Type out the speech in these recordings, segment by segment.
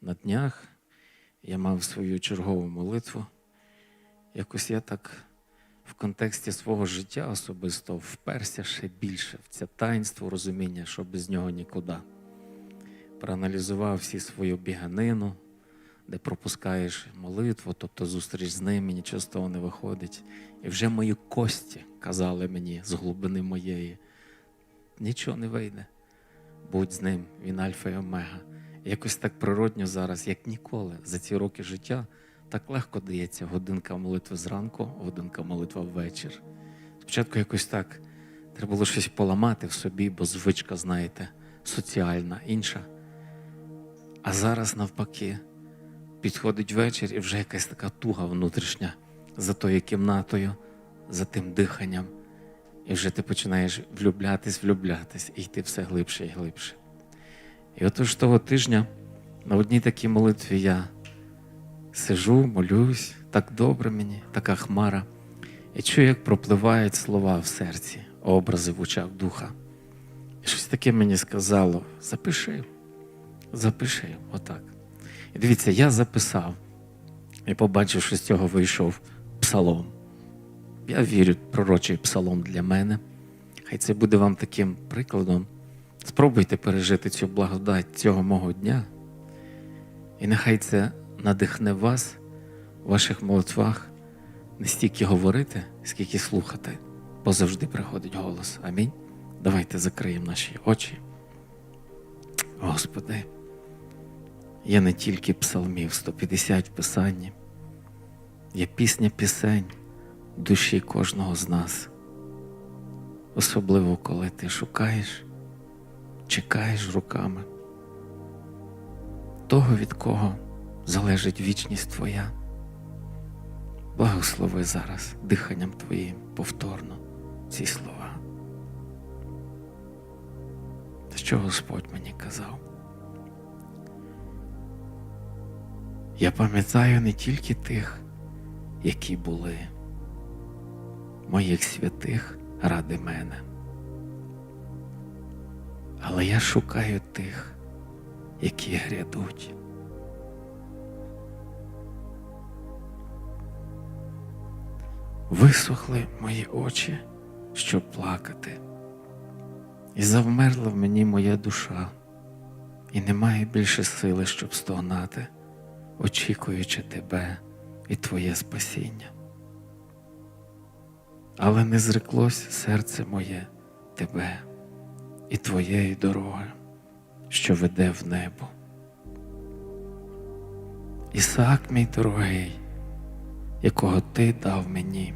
на днях я мав свою чергову молитву. Якось я так в контексті свого життя особисто вперся ще більше в це таїнство розуміння, що без нього нікуди. Проаналізував всі свою біганину, де пропускаєш молитву, тобто зустріч з ним, і нічого з того не виходить. І вже мої кості казали мені з глибини моєї, нічого не вийде. Будь з ним, він альфа і омега. Якось так природньо зараз, як ніколи, за ці роки життя, так легко дається годинка молитви зранку, годинка молитва ввечір. Спочатку якось так треба було щось поламати в собі, бо звичка, знаєте, соціальна, інша. А зараз навпаки, підходить вечір і вже якась така туга внутрішня за тою кімнатою, за тим диханням. І вже ти починаєш влюблятись, влюблятись, і йти все глибше і глибше. І отож того тижня на одній такій молитві я сижу, молюсь, так добре мені, така хмара, і чую, як пропливають слова в серці, образи в очах духа. І щось таке мені сказало: запиши, запиши, отак. І дивіться, я записав і побачив, що з цього вийшов псалом. Я вірю, пророчий псалом для мене. Хай це буде вам таким прикладом. Спробуйте пережити цю благодать цього мого дня. І нехай це надихне вас в ваших молитвах не стільки говорити, скільки слухати, бо завжди приходить голос. Амінь. Давайте закриємо наші очі. Господи, є не тільки псалмів, 150 в Писанні, є пісня пісень душі кожного з нас. Особливо, коли ти шукаєш, чекаєш руками того, від кого залежить вічність Твоя. Благослови зараз диханням Твоїм повторно ці слова. Що Господь мені казав? Я пам'ятаю не тільки тих, які були моїх святих ради мене. Але я шукаю тих, які грядуть. Висохли мої очі, щоб плакати, і завмерла в мені моя душа, і немає більше сили, щоб стогнати, очікуючи тебе і Твоє спасіння. Але не зреклось серце моє тебе і твоєї дороги, що веде в небо. Ісаак, мій дорогий, якого ти дав мені,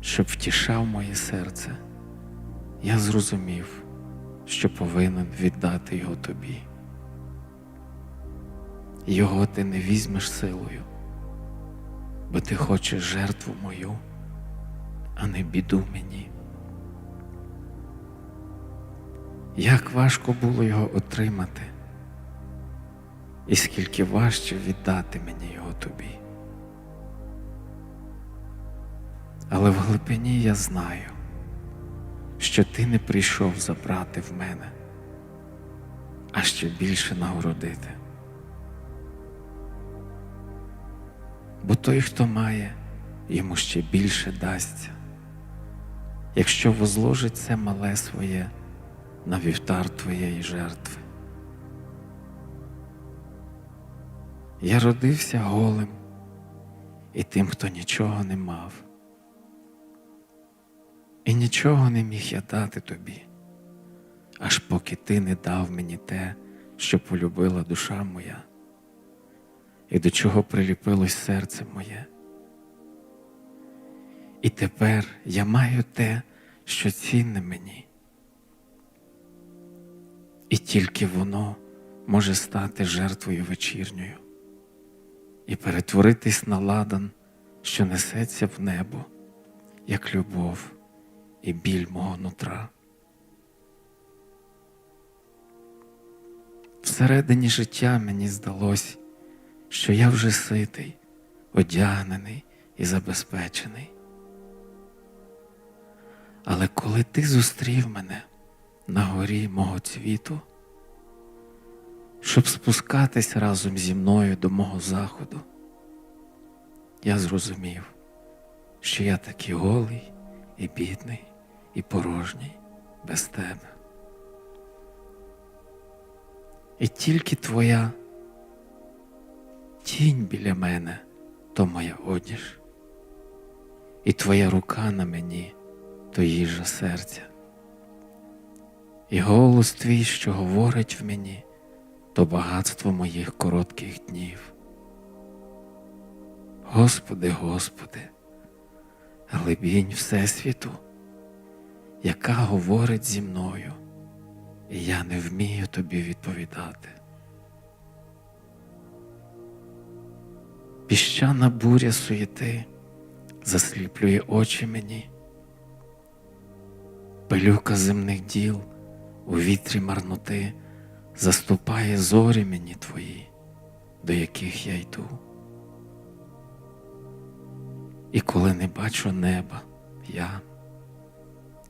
щоб втішав моє серце, я зрозумів, що повинен віддати його тобі. Його ти не візьмеш силою, бо ти хочеш жертву мою а не біду мені. Як важко було його отримати, і скільки важче віддати мені його тобі. Але в глибині я знаю, що ти не прийшов забрати в мене, а ще більше нагородити. Бо той, хто має, йому ще більше дасться якщо возложить це мале своє на вівтар твоєї жертви. Я родився голим і тим, хто нічого не мав, і нічого не міг я дати тобі, аж поки ти не дав мені те, що полюбила душа моя, і до чого приліпилось серце моє. І тепер я маю те, що цінне мені. І тільки воно може стати жертвою вечірньою і перетворитись на ладан, що несеться в небо, як любов і біль мого нутра. Всередині життя мені здалось, що я вже ситий, одягнений і забезпечений. Але коли ти зустрів мене на горі мого цвіту, щоб спускатись разом зі мною до мого заходу. Я зрозумів, що я такий голий і бідний, і порожній без тебе. І тільки твоя тінь біля мене то моя одіж, і твоя рука на мені то їжа серця. І голос твій, що говорить в мені, то багатство моїх коротких днів. Господи, Господи, глибінь Всесвіту, яка говорить зі мною, і я не вмію тобі відповідати. Піщана буря суєти засліплює очі мені, пилюка земних діл у вітрі марноти заступає зорі мені твої, до яких я йду. І коли не бачу неба, я,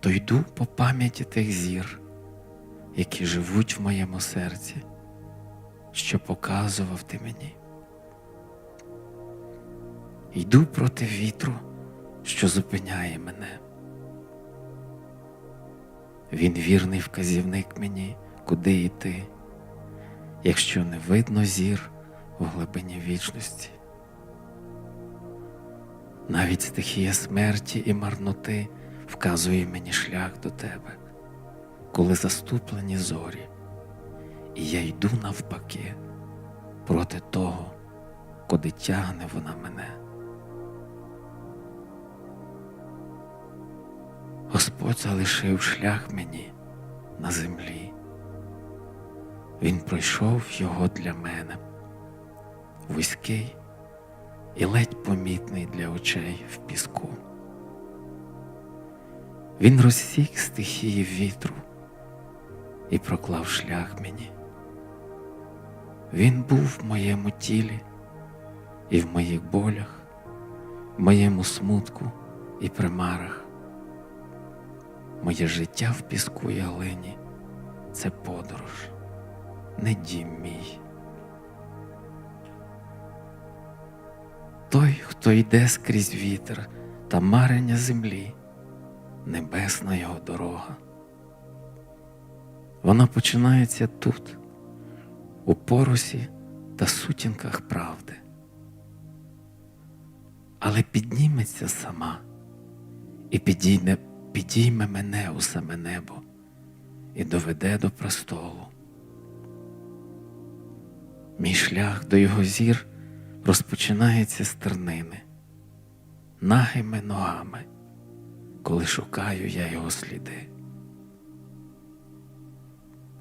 то йду по пам'яті тих зір, які живуть в моєму серці, що показував ти мені. Йду проти вітру, що зупиняє мене. Він вірний вказівник мені, куди йти, якщо не видно зір в глибині вічності. Навіть стихія смерті і марноти вказує мені шлях до тебе, коли заступлені зорі, і я йду навпаки проти того, куди тягне вона мене. Господь залишив шлях мені на землі. Він пройшов його для мене, вузький і ледь помітний для очей в піску. Він розсік стихії вітру і проклав шлях мені. Він був в моєму тілі і в моїх болях, в моєму смутку і примарах. Моє життя в піску і глині – це подорож, не дім мій. Той, хто йде скрізь вітер та марення землі, небесна його дорога. Вона починається тут, у порусі та сутінках правди, але підніметься сама і підійме, підійме мене у саме небо і доведе до престолу. Мій шлях до його зір розпочинається з тернини, нагими ногами, коли шукаю я його сліди.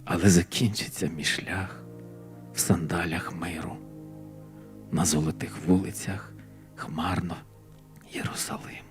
Але закінчиться мій шлях в сандалях миру, на золотих вулицях хмарно Єрусалим.